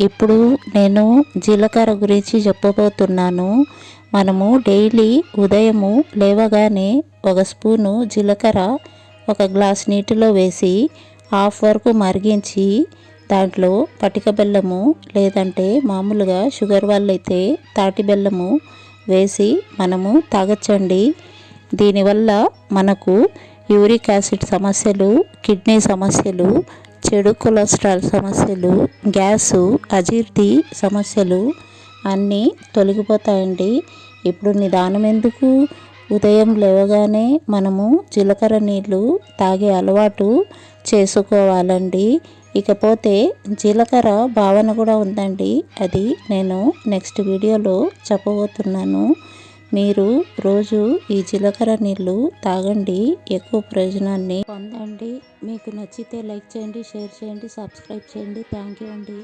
ఇప్పుడు నేను జీలకర్ర గురించి చెప్పబోతున్నాను. మనము డైలీ ఉదయము లేవగానే ఒక స్పూను జీలకర్ర ఒక గ్లాస్ నీటిలో వేసి హాఫ్ వరకు మరిగించి దాంట్లో పటిక బెల్లము లేదంటే మామూలుగా షుగర్ వాళ్ళైతే తాటి బెల్లము వేసి మనము తాగచ్చండి. దీనివల్ల మనకు యూరిక్ యాసిడ్ సమస్యలు కిడ్నీ సమస్యలు చెడు కొలెస్ట్రాల్ సమస్యలు గ్యాసు అజీర్తి సమస్యలు అన్నీ తొలగిపోతాయండి. ఇప్పుడు నిదానం ఎందుకు ఉదయం లేవగానే మనము జీలకర్ర నీళ్ళు తాగే అలవాటు చేసుకోవాలండి. ఇకపోతే జీలకర్ర భావన కూడా ఉందండి. అది నేను నెక్స్ట్ వీడియోలో చెప్పబోతున్నాను. మీరు రోజు ఈ జీలకర్ర నీళ్ళు తాగండి. ఎక్కువ ప్రయోజనాన్ని పొందండి. మీకు నచ్చితే లైక్ చేయండి షేర్ చేయండి సబ్స్క్రైబ్ చేయండి. థ్యాంక్ యూ అండి.